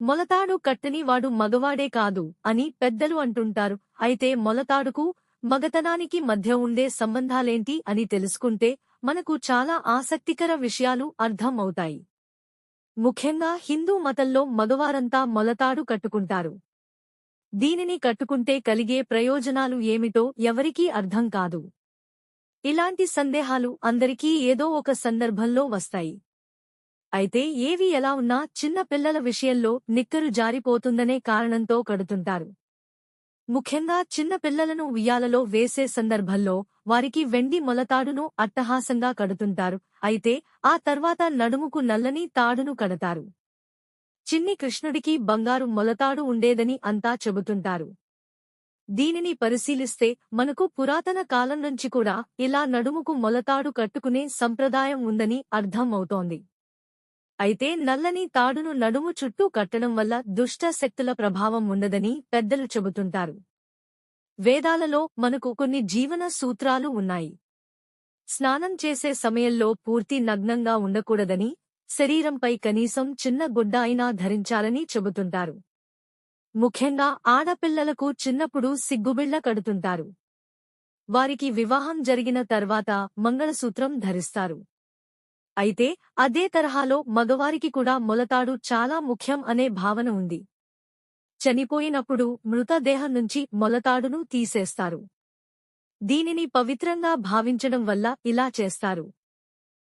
మొలతాడు కట్టని వాడు మగవాడే కాదు అని పెద్దలు అంటుంటారు. అయితే మొలతాడుకు మగతనానికి మధ్య ఉండే సంబంధాలేంటి అని తెలుసుకుంటే మనకు చాలా ఆసక్తికర విషయాలు అర్థం అవుతాయి ముఖ్యంగా హిందూ మతంలో మగవారంతా మొలతాడు కట్టుకుంటారు. దీనిని కట్టుకుంటే కలిగే ప్రయోజనాలు ఏమిటో ఎవరికీ అర్థం కాదు. ఇలాంటి సందేహాలు అందరికీ ఏదో ఒక సందర్భంలో వస్తాయి. అయితే ఏవి ఎలా ఉన్నా చిన్న పిల్లల విషయంలో నిక్కరు జారిపోతుందనే కారణంతో కడుతుంటారు. ముఖ్యంగా చిన్న పిల్లలను ఉయ్యాలలో వేసే సందర్భంలో వారికి వెండి మొలతాడును అట్టహాసంగా కడుతుంటారు. అయితే ఆ తర్వాత నడుముకు నల్లని తాడును కడతారు. చిన్ని కృష్ణుడికి బంగారు మొలతాడు ఉండేదని అంతా చెబుతుంటారు. దీనిని పరిశీలిస్తే మనకు పురాతన కాలం నుంచి కూడా ఇలా నడుముకు మొలతాడు కట్టుకునే సంప్రదాయం ఉందని అర్థం అవుతోంది అయితే నల్లని తాడును నడుము చుట్టూ కట్టడం వల్ల దుష్ట శక్తుల ప్రభావం ఉండదని పెద్దలు చెబుతుంటారు. వేదాలలో మనకు కొన్ని జీవన సూత్రాలు ఉన్నాయి. స్నానం చేసే సమయంలో పూర్తి నగ్నంగా ఉండకూడదని శరీరంపై కనీసం చిన్న గుడ్డ అయినా ధరించాలని చెబుతుంటారు. ముఖ్యంగా ఆడపిల్లలకు చిన్నప్పుడు సిగ్గుబిళ్ళ కడుతుంటారు. వారికి వివాహం జరిగిన తర్వాత మంగళసూత్రం ధరిస్తారు. అయితే అదే తరహాలో మగవారికి కూడా మొలతాడు చాలా ముఖ్యం అనే భావన ఉంది. చనిపోయినప్పుడు మృతదేహం నుంచి మొలతాడును తీసేస్తారు. దీనిని పవిత్రంగా భావించడం వల్ల ఇలా చేస్తారు.